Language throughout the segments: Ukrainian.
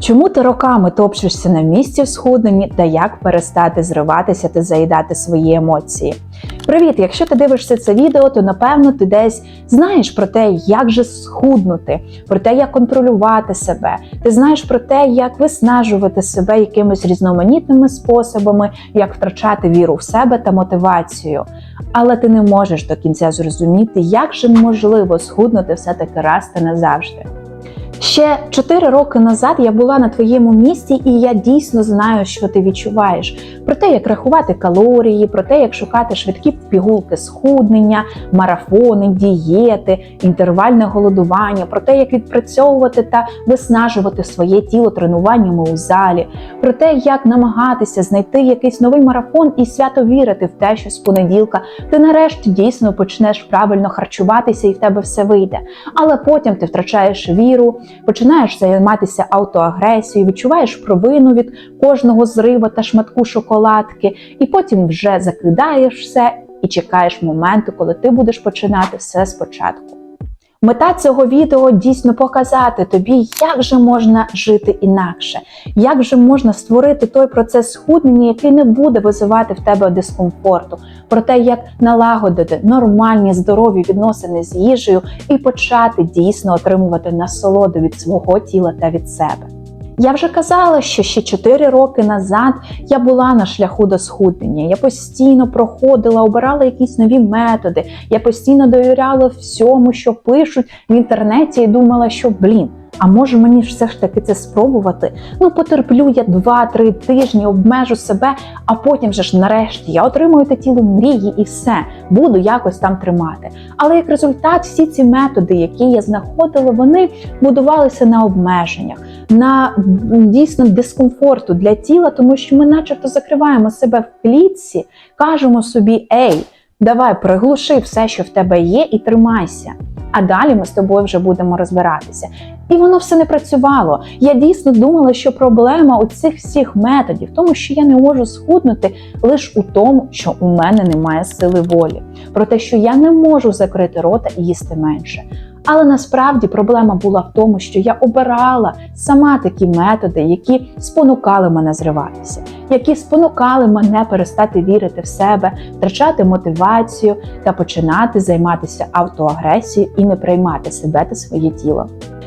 Чому ти роками топчешся на місці в схудненні та як перестати зриватися та заїдати свої емоції? Привіт! Якщо ти дивишся це відео, то напевно ти десь знаєш про те, як же схуднути, про те, як контролювати себе. Ти знаєш про те, як виснажувати себе якимись різноманітними способами, як втрачати віру в себе та мотивацію. Але ти не можеш до кінця зрозуміти, як же можливо схуднути все-таки раз та назавжди. Ще 4 роки назад я була на твоєму місці, і я дійсно знаю, що ти відчуваєш. Про те, як рахувати калорії, про те, як шукати швидкі пігулки схуднення, марафони, дієти, інтервальне голодування, про те, як відпрацьовувати та виснажувати своє тіло тренуваннями у залі, про те, як намагатися знайти якийсь новий марафон і свято вірити в те, що з понеділка ти нарешті дійсно почнеш правильно харчуватися і в тебе все вийде. Але потім ти втрачаєш віру починаєш займатися автоагресією, відчуваєш провину від кожного зрива та шматку шоколадки, і потім вже закидаєш все і чекаєш моменту, коли ти будеш починати все спочатку. Мета цього відео дійсно показати тобі, як же можна жити інакше, як же можна створити той процес схуднення, який не буде визивати в тебе дискомфорту, про те, як налагодити нормальні здорові відносини з їжею і почати дійсно отримувати насолоду від свого тіла та від себе. Я вже казала, що ще 4 роки назад я була на шляху до схуднення. Я постійно проходила, обирала якісь нові методи. Я постійно довіряла всьому, що пишуть в інтернеті, і думала, що блін. А може мені все ж таки це спробувати? Ну, потерплю я 2-3 тижні, обмежу себе, а потім же ж нарешті я отримую те тіло мрії і все, буду якось там тримати. Але як результат, всі ці методи, які я знаходила, вони будувалися на обмеженнях, на дійсно дискомфорту для тіла, тому що ми, начебто, закриваємо себе в клітці, кажемо собі, ей, давай приглуши все, що в тебе є, і тримайся. А далі ми з тобою вже будемо розбиратися. І воно все не працювало. Я дійсно думала, що проблема у цих всіх методів, тому, що я не можу схуднути лише у тому, що у мене немає сили волі, про те, що я не можу закрити рота і їсти менше. Але насправді проблема була в тому, що я обирала сама такі методи, які спонукали мене зриватися, які спонукали мене перестати вірити в себе, втрачати мотивацію та починати займатися автоагресією і не приймати себе та своє тіло.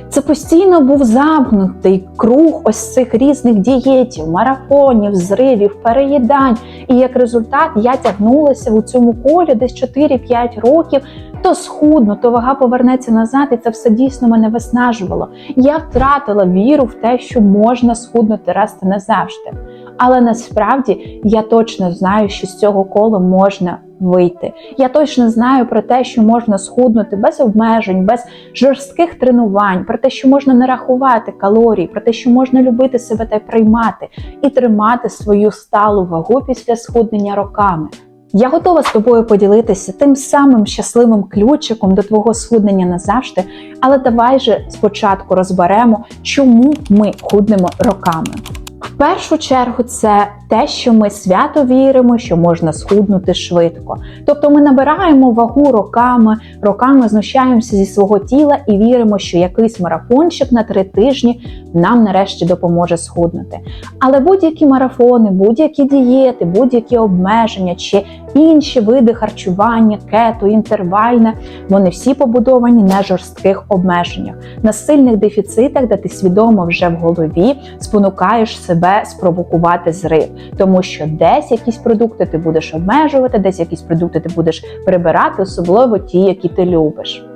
Це постійно був замкнутий круг ось цих різних дієтів, марафонів, зривів, переїдань. І як результат я тягнулася у цьому колі десь 4-5 років. То схудно, то вага повернеться назад, і це все дійсно мене виснажувало. Я втратила віру в те, що можна схуднути раз та назавжди. Але насправді я точно знаю, що з цього кола можна вийти. Я точно знаю про те, що можна схуднути без обмежень, без жорстких тренувань, про те, що можна не рахувати калорії, про те, що можна любити себе та приймати і тримати свою сталу вагу після схуднення роками. Я готова з тобою поділитися тим самим щасливим ключиком до твого схуднення назавжди, але давай же спочатку розберемо, чому ми худнемо роками. В першу чергу це те, що ми свято віримо, що можна схуднути швидко. Тобто ми набираємо вагу роками, роками знущаємося зі свого тіла і віримо, що якийсь марафончик на три тижні нам нарешті допоможе схуднути. Але будь-які марафони, будь-які дієти, будь-які обмеження чи інші види харчування, кето, інтервальне, вони всі побудовані на жорстких обмеженнях, на сильних дефіцитах, де ти свідомо вже в голові спонукаєш себе спровокувати зрив, тому що десь якісь продукти ти будеш обмежувати, десь якісь продукти ти будеш прибирати, особливо ті, які ти любиш.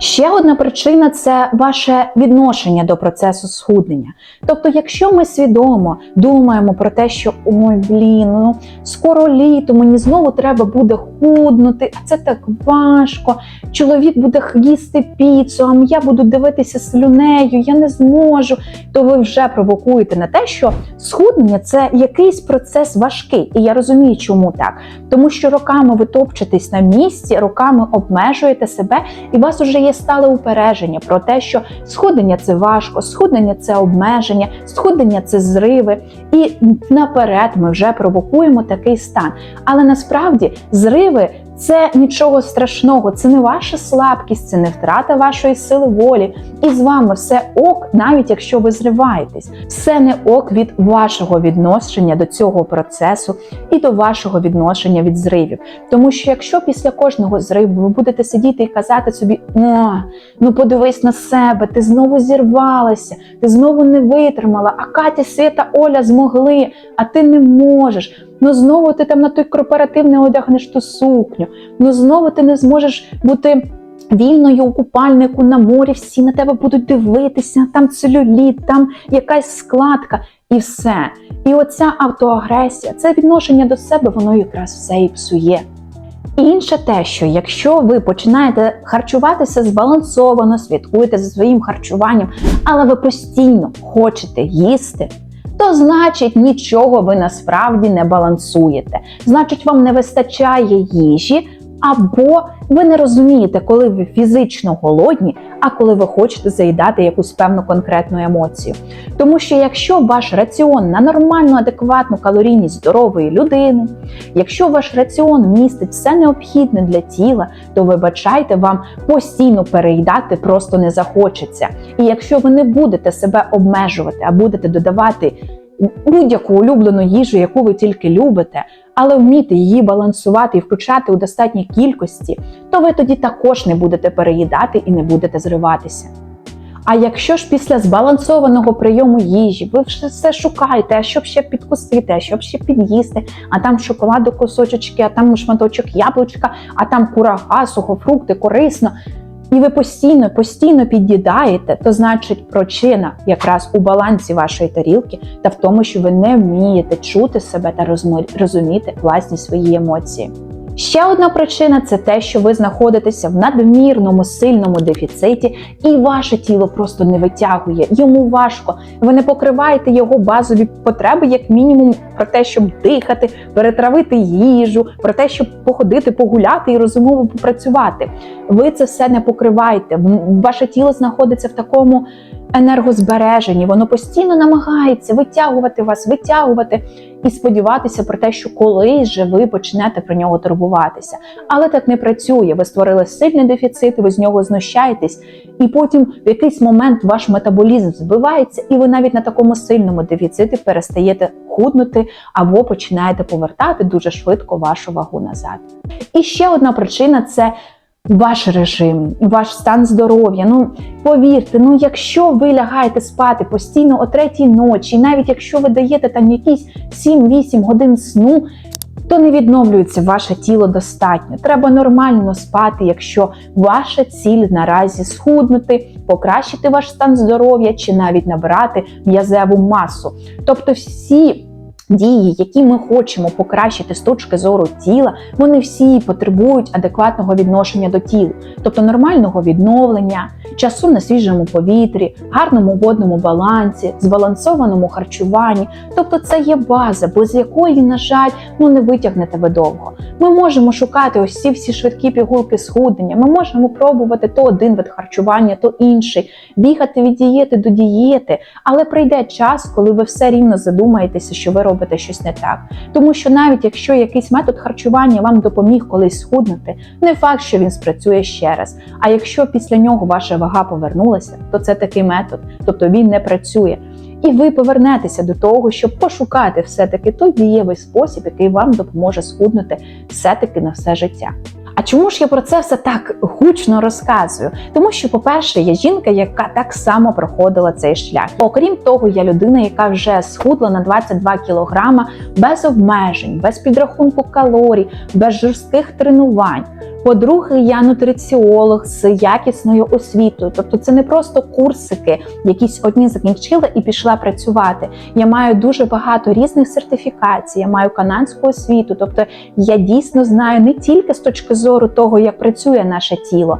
Ще одна причина це ваше відношення до процесу схуднення. Тобто, якщо ми свідомо думаємо про те, що ой, блін, ну скоро літо, мені знову треба буде худнути, а це так важко. Чоловік буде їсти піцу, а я буду дивитися слюнею, я не зможу. То ви вже провокуєте на те, що схуднення це якийсь процес важкий. І я розумію, чому так. Тому що роками ви топчетесь на місці, роками обмежуєте себе, і вас вже є стале упередження про те, що схуднення це важко, схуднення це обмеження, схуднення це зриви. І наперед ми вже провокуємо такий стан. Але насправді зриви Це нічого страшного, це не ваша слабкість, це не втрата вашої сили волі. І з вами все ок, навіть якщо ви зриваєтесь. Все не ок від вашого відношення до цього процесу і до вашого відношення від зривів. Тому що якщо після кожного зриву ви будете сидіти і казати собі, о, ну подивись на себе, ти знову зірвалася, ти знову не витримала, а Катя, Свята, Оля змогли, а ти не можеш. Ну знову ти там на той корпоратив не одягнеш ту сукню. Ну знову ти не зможеш бути вільною у купальнику на морі. Всі на тебе будуть дивитися, там целюліт, там якась складка і все. І оця автоагресія, це відношення до себе, воно якраз все і псує. Інше те, що якщо ви починаєте харчуватися збалансовано, слідкуєте за своїм харчуванням, але ви постійно хочете їсти, то значить нічого ви насправді не балансуєте. Значить, вам не вистачає їжі, або ви не розумієте, коли ви фізично голодні, а коли ви хочете заїдати якусь певну конкретну емоцію. Тому що якщо ваш раціон на нормальну, адекватну калорійність здорової людини, якщо ваш раціон містить все необхідне для тіла, то вибачайте, вам постійно переїдати просто не захочеться. І якщо ви не будете себе обмежувати, а будете додавати будь-яку улюблену їжу, яку ви тільки любите, але вміти її балансувати і включати у достатній кількості, то ви тоді також не будете переїдати і не будете зриватися. А якщо ж після збалансованого прийому їжі ви все шукаєте, а щоб ще підкусити, а щоб ще під'їсти, а там шоколаду кусочечки, а там шматочок яблучка, а там курага, сухофрукти, корисно. І ви постійно, постійно під'їдаєте, то значить причина якраз у балансі вашої тарілки та в тому, що ви не вмієте чути себе та розуміти власні свої емоції. Ще одна причина це те, що ви знаходитеся в надмірному сильному дефіциті, і ваше тіло просто не витягує. Йому важко. Ви не покриваєте його базові потреби, як мінімум, про те, щоб дихати, перетравити їжу, про те, щоб походити, погуляти і розумово попрацювати. Ви це все не покриваєте. Ваше тіло знаходиться в такому енергозбереженні, воно постійно намагається витягувати вас, витягувати і сподіватися про те, що колись же ви почнете про нього турбуватися. Але так не працює. Ви створили сильний дефіцит, ви з нього знущаєтесь, і потім в якийсь момент ваш метаболізм збивається, і ви навіть на такому сильному дефіциті перестаєте худнути або починаєте повертати дуже швидко вашу вагу назад. І ще одна причина це ваш режим, ваш стан здоров'я. Ну повірте, ну якщо ви лягаєте спати постійно о третій ночі, навіть якщо ви даєте там якісь 7-8 годин сну. То не відновлюється ваше тіло достатньо. Треба нормально спати, якщо ваша ціль наразі схуднути, покращити ваш стан здоров'я чи навіть набирати м'язеву масу. Тобто всі Дії, які ми хочемо покращити з точки зору тіла, вони всі потребують адекватного відношення до тіла, тобто нормального відновлення, часу на свіжому повітрі, гарному водному балансі, збалансованому харчуванні. Тобто це є база, без якої, на жаль, ну не витягнете ви довго. Ми можемо шукати ось ці всі швидкі пігулки схуднення. Ми можемо пробувати то один вид харчування, то інший, бігати від дієти до дієти, але прийде час, коли ви все рівно задумаєтеся, що ви робите робите щось не так. Тому що навіть якщо якийсь метод харчування вам допоміг колись схуднути, не факт, що він спрацює ще раз. А якщо після нього ваша вага повернулася, то це такий метод, тобто він не працює. І ви повернетеся до того, щоб пошукати все-таки той дієвий спосіб, який вам допоможе схуднути все-таки на все життя. А чому ж я про це все так гучно розказую? Тому що, по-перше, я жінка, яка так само проходила цей шлях. Окрім того, я людина, яка вже схудла на 22 кілограма без обмежень, без підрахунку калорій, без жорстких тренувань. По-друге, я нутриціолог з якісною освітою. Тобто це не просто курсики, якісь одні закінчила і пішла працювати. Я маю дуже багато різних сертифікацій, я маю канадську освіту. Тобто я дійсно знаю не тільки з точки зору того, як працює наше тіло.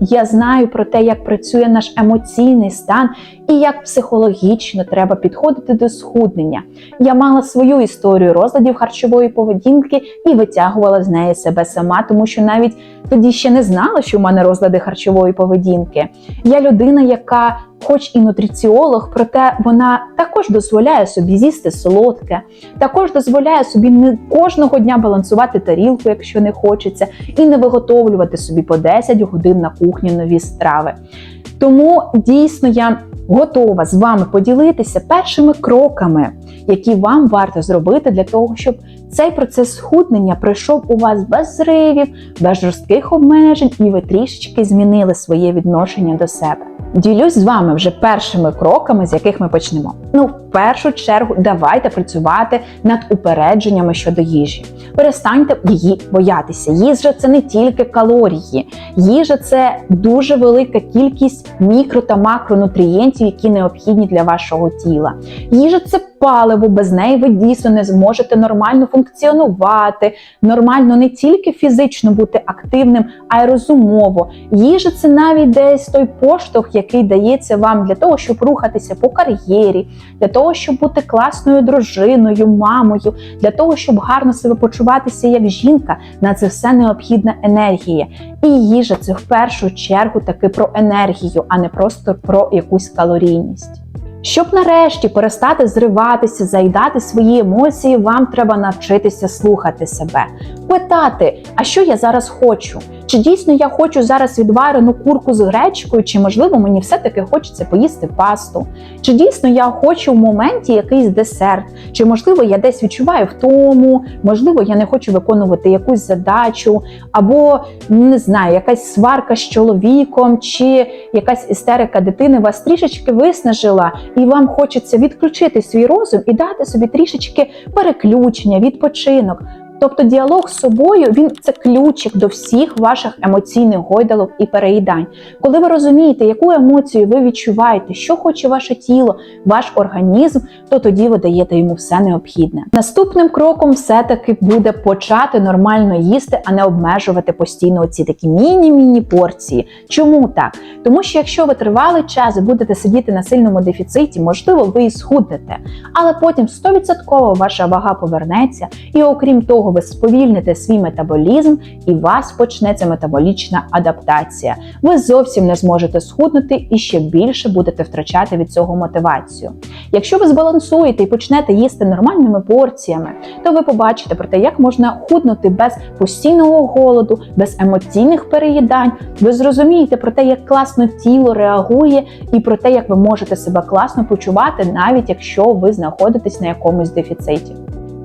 Я знаю про те, як працює наш емоційний стан і як психологічно треба підходити до схуднення. Я мала свою історію розладів харчової поведінки і витягувала з неї себе сама, тому що навіть тоді ще не знала, що в мене розлади харчової поведінки. Я людина, яка хоч і нутриціолог, проте вона також дозволяє собі з'їсти солодке, також дозволяє собі не кожного дня балансувати тарілку, якщо не хочеться, і не виготовлювати собі по 10 годин на кухні нові страви. Тому дійсно я готова з вами поділитися першими кроками, які вам варто зробити для того, щоб цей процес схуднення пройшов у вас без зривів, без жорстких обмежень, і ви трішечки змінили своє відношення до себе. Ділюсь з вами вже першими кроками, з яких ми почнемо. Ну, в першу чергу, давайте працювати над упередженнями щодо їжі. Перестаньте її боятися. Їжа це не тільки калорії, їжа це дуже велика кількість мікро та макронутрієнтів, які необхідні для вашого тіла. Їжа це паливо, без неї ви дійсно не зможете нормально функціонувати, нормально не тільки фізично бути активним, а й розумово. Їжа це навіть десь той поштовх, який дається вам для того, щоб рухатися по кар'єрі, для того, щоб бути класною дружиною, мамою, для того, щоб гарно себе почуватися як жінка. На це все необхідна енергія. І їжа це в першу чергу таки про енергію, а не просто про якусь калорійність. Щоб нарешті перестати зриватися, заїдати свої емоції, вам треба навчитися слухати себе, питати, а що я зараз хочу? Чи дійсно я хочу зараз відварену курку з гречкою, чи можливо мені все-таки хочеться поїсти пасту? Чи дійсно я хочу в моменті якийсь десерт? Чи можливо я десь відчуваю втому, можливо, я не хочу виконувати якусь задачу, або не знаю, якась сварка з чоловіком, чи якась істерика дитини вас трішечки виснажила, і вам хочеться відключити свій розум і дати собі трішечки переключення, відпочинок. Тобто діалог з собою він це ключик до всіх ваших емоційних гойдалок і переїдань. Коли ви розумієте, яку емоцію ви відчуваєте, що хоче ваше тіло, ваш організм, то тоді ви даєте йому все необхідне. Наступним кроком все-таки буде почати нормально їсти, а не обмежувати постійно оці такі міні-міні порції. Чому так? Тому що якщо ви тривалий час будете сидіти на сильному дефіциті, можливо, ви і схуднете, але потім 100% ваша вага повернеться, і окрім того, ви сповільните свій метаболізм, і у вас почнеться метаболічна адаптація. Ви зовсім не зможете схуднути і ще більше будете втрачати від цього мотивацію. Якщо ви збалансуєте і почнете їсти нормальними порціями, то ви побачите про те, як можна худнути без постійного голоду, без емоційних переїдань. Ви зрозумієте про те, як класно тіло реагує, і про те, як ви можете себе класно почувати, навіть якщо ви знаходитесь на якомусь дефіциті.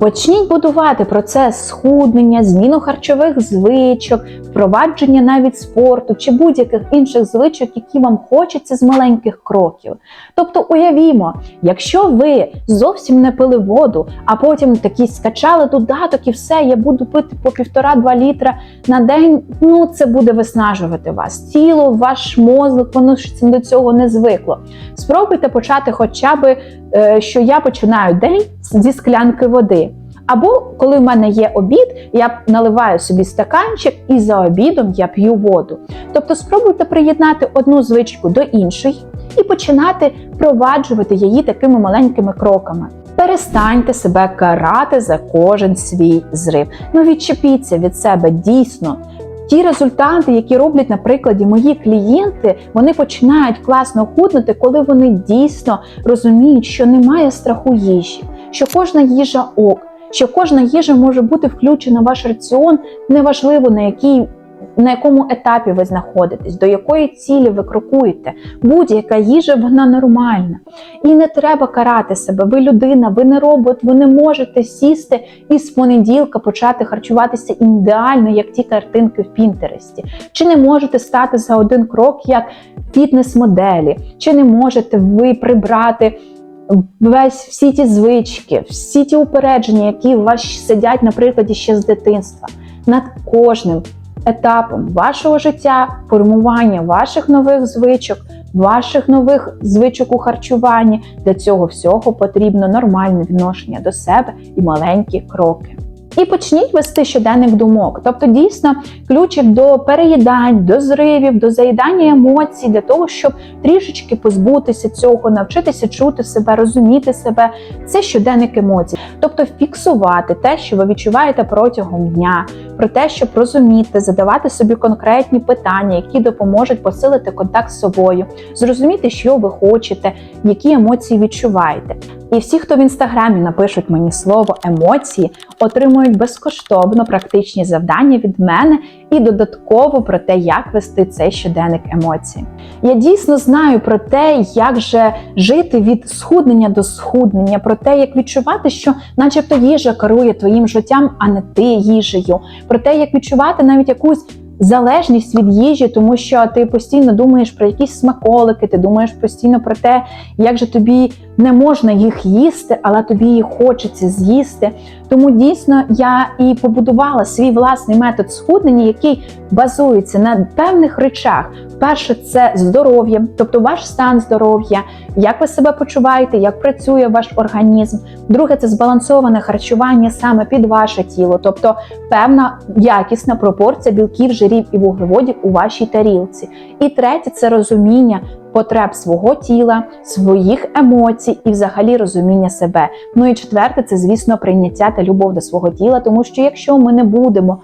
Почніть будувати процес схуднення, зміну харчових звичок, впровадження навіть спорту чи будь-яких інших звичок, які вам хочеться з маленьких кроків. Тобто, уявімо, якщо ви зовсім не пили воду, а потім такі скачали додаток і все, я буду пити по півтора-два літра на день, ну це буде виснажувати вас. Тіло, ваш мозок, воно ж до цього не звикло. Спробуйте почати хоча б, е, що я починаю день зі склянки води. Або коли в мене є обід, я наливаю собі стаканчик і за обідом я п'ю воду. Тобто спробуйте приєднати одну звичку до іншої і починати впроваджувати її такими маленькими кроками. Перестаньте себе карати за кожен свій зрив. Ну відчепіться від себе дійсно. Ті результати, які роблять на прикладі мої клієнти, вони починають класно худнути, коли вони дійсно розуміють, що немає страху їжі, що кожна їжа ок, що кожна їжа може бути включена в ваш раціон, неважливо на якій. На якому етапі ви знаходитесь, до якої цілі ви крокуєте. Будь-яка їжа, вона нормальна. І не треба карати себе. Ви людина, ви не робот, ви не можете сісти і з понеділка почати харчуватися ідеально, як ті картинки в Пінтересті. Чи не можете стати за один крок як фітнес-моделі, чи не можете ви прибрати весь всі ті звички, всі ті упередження, які у вас сидять, наприклад, ще з дитинства, над кожним етапом вашого життя, формування ваших нових звичок, ваших нових звичок у харчуванні. Для цього всього потрібно нормальне відношення до себе і маленькі кроки. І почніть вести щоденник думок, тобто дійсно ключик до переїдань, до зривів, до заїдання емоцій, для того, щоб трішечки позбутися цього, навчитися чути себе, розуміти себе. Це щоденник емоцій, тобто фіксувати те, що ви відчуваєте протягом дня, про те, щоб розуміти, задавати собі конкретні питання, які допоможуть посилити контакт з собою, зрозуміти, що ви хочете, які емоції відчуваєте. І всі, хто в інстаграмі напишуть мені слово емоції, отримують безкоштовно практичні завдання від мене і додатково про те, як вести цей щоденник емоцій. Я дійсно знаю про те, як же жити від схуднення до схуднення, про те, як відчувати, що, начебто, їжа керує твоїм життям, а не ти їжею, про те, як відчувати навіть якусь. Залежність від їжі, тому що ти постійно думаєш про якісь смаколики, ти думаєш постійно про те, як же тобі не можна їх їсти, але тобі їх хочеться з'їсти. Тому дійсно я і побудувала свій власний метод схуднення, який базується на певних речах. Перше, це здоров'я, тобто ваш стан здоров'я, як ви себе почуваєте, як працює ваш організм. Друге, це збалансоване харчування саме під ваше тіло, тобто певна якісна пропорція білків, жирів і вуглеводів у вашій тарілці. І третє це розуміння потреб свого тіла, своїх емоцій і взагалі розуміння себе. Ну і четверте, це звісно прийняття та любов до свого тіла, тому що якщо ми не будемо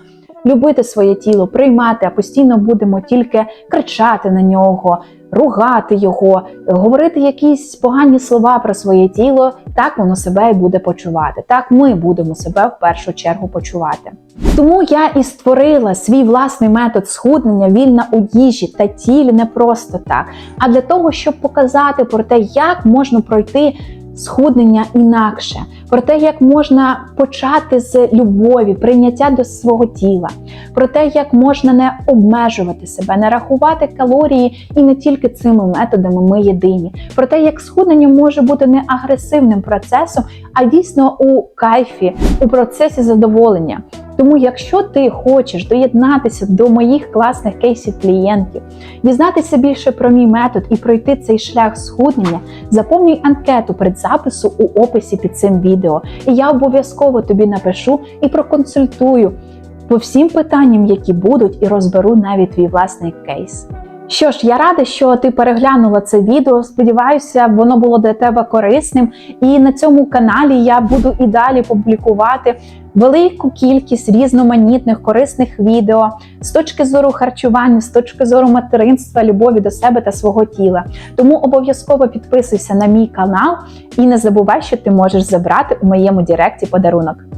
любити своє тіло, приймати, а постійно будемо тільки кричати на нього. Ругати його, говорити якісь погані слова про своє тіло, так воно себе і буде почувати. Так ми будемо себе в першу чергу почувати. Тому я і створила свій власний метод схуднення вільна у їжі та тілі не просто так, а для того, щоб показати про те, як можна пройти схуднення інакше, про те, як можна почати з любові, прийняття до свого тіла, про те, як можна не обмежувати себе, не рахувати калорії, і не тільки цими методами ми єдині, про те, як схуднення може бути не агресивним процесом, а дійсно у кайфі, у процесі задоволення. Тому, якщо ти хочеш доєднатися до моїх класних кейсів клієнтів, дізнатися більше про мій метод і пройти цей шлях схуднення, заповнюй анкету предзапису у описі під цим відео. І я обов'язково тобі напишу і проконсультую по всім питанням, які будуть, і розберу навіть твій власний кейс. Що ж, я рада, що ти переглянула це відео. Сподіваюся, воно було для тебе корисним. І на цьому каналі я буду і далі публікувати велику кількість різноманітних корисних відео з точки зору харчування, з точки зору материнства, любові до себе та свого тіла. Тому обов'язково підписуйся на мій канал і не забувай, що ти можеш забрати у моєму Директі подарунок.